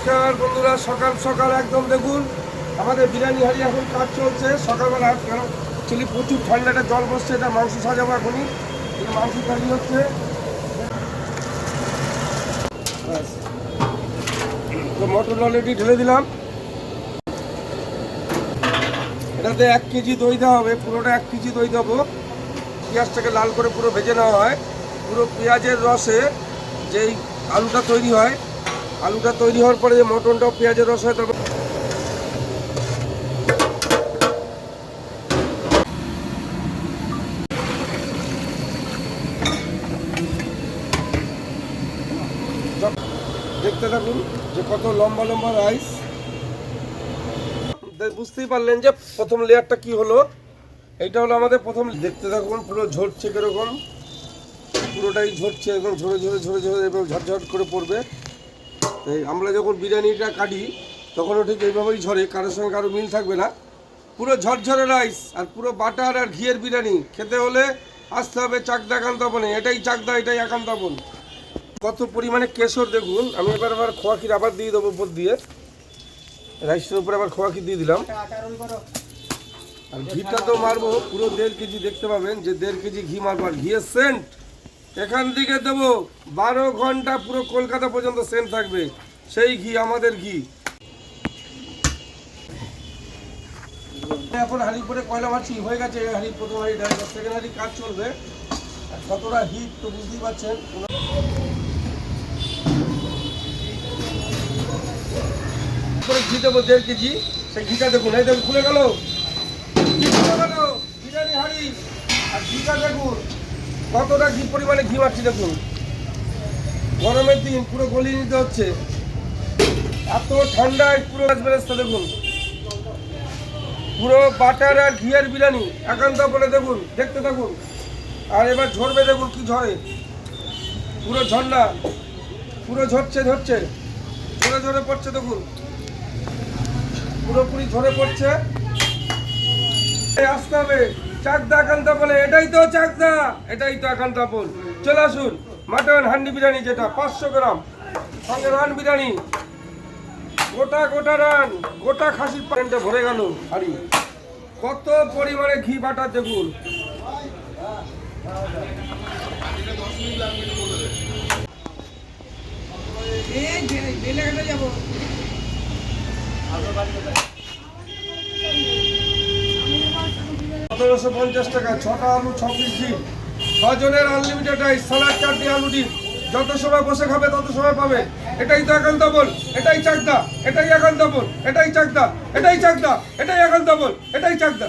নমস্কার বন্ধুরা, সকাল সকাল একদম দেখুন, আমাদের বিরিয়ানি হাড়ি এখন কাজ চলছে। সকালবেলা কারণ অ্যাকচুয়ালি প্রচুর ঠান্ডাটা, জল বসছে, এটা মাংস সাজাবো এখনই। মাংস তৈরি হচ্ছে। তো মটন অলরেডি ঢেলে দিলাম। এটাতে এক কেজি দই দেওয়া হবে, পুরোটা এক কেজি দই দেবো। পেঁয়াজটাকে লাল করে পুরো ভেজে নেওয়া হয়। পুরো পেঁয়াজের রসে যেই আলুটা তৈরি হয় আলুটা তৈরি হওয়ার পরে যে মটনটাও পেঁয়াজের রস হয়, তারপর দেখতে থাকুন যে কত লম্বা লম্বা রাইস বুঝতেই পারলেন যে প্রথম লেয়ারটা কি হলো? এইটা হলো আমাদের প্রথম। দেখতে থাকুন পুরো ঝরছে কীরকম। পুরোটাই ঝরছে, একদম ঝরে ঝরে ঝরে ঝরে, এবং ঝরঝর করে পড়বে। এই আমরা যখন বিরিয়ানিটা কাটি, তখনও ঠিক এইভাবেই ঝরে, কারোর সঙ্গে কারও মিল থাকবে না। পুরো ঝরঝরে রাইস আর পুরো বাটার আর ঘিয়ের বিরিয়ানি। খেতে হলে আসতে হবে চাকদা একান্তাপনে এটাই চাকদা, এটাই একান্তাপন কত পরিমাণে কেশর দেখুন, আমি এবার আবার খোয়া ক্ষীর আবার দিয়ে দেবো উপর দিয়ে। রাইসের উপরে আবার খোয়া ক্ষীর দিয়ে দিলাম। আর ঘিটা তো মারবো, পুরো দেড় কেজি দেখতে পাবেন যে দেড় কেজি ঘি মারবো। আর ঘিয়ের সেন্ট এখান থেকে দেবো বারো ঘণ্টা পুরো কলকাতা পর্যন্ত সেন্ট থাকবে। সেই ঘি, আমাদের ঘি। এখন হাঁড়ি কয়লা মারছি হয়ে গেছে হাঁড়ি প্রথম হাঁড়িটা সেকেন্ড হাঁড়ি কাজ চলবে। কতটা হিট তো বুঝতেই পারছেন। ঘি দেবো দেড় কেজি। সেই ঘিটা দেখুন, এই দেখুন, খুলে গেল। খুলে গেল। বিরিয়ানি হাঁড়ি। আর ঘিটা দেখুন। কতটা ঘি পরিমাণে ঘি মারছি দেখুন? গরমের দিন পুরো গলিয়ে নিতে হচ্ছে। এত ঠান্ডায় পুরো গাছ বেরেস্তা দেখুন। পুরো বাটার আর ঘিয়ের বিরিয়ানি একান্ত বলে দেখুন, দেখতে থাকুন। আর এবার ঝরবে দেখুন কি ঝরে। পুরো ঝর্ণা, পুরো ঝরছে ঝরছে। ঝরে ঝরে পড়ছে দেখুন। পুরোপুরি ঝরে পড়ছে। আসতে হবে। চাকদা একান্তা বলে, এটাই তো চাকদা, এটাই তো একান্তা বল। চলে আসুন, মাটন হান্ডি বিরিয়ানি যেটা, পাঁচশো গ্রাম। সঙ্গে রান বিরিয়ানি। গোটা গোটা রান, গোটা খাসির প্যান্টে ভরে গেল হাড়ি। কত পরিমাণে ঘি বাটা দেখুন সতেরোশো পঞ্চাশ টাকা, ছটা আলু, ছ পিস ডিম। ছজনের আনলিমিটেড রাইস সালাদ চাটনি আলু ডিম। যত সময় বসে খাবে, তত সময় পাবে। এটাই তো একান্ত বল, এটাই চাকদা, এটাই একান্ত বল, এটাই চাকদা এটাই চাকদা, এটাই একান্ত বল, এটাই চাকদা।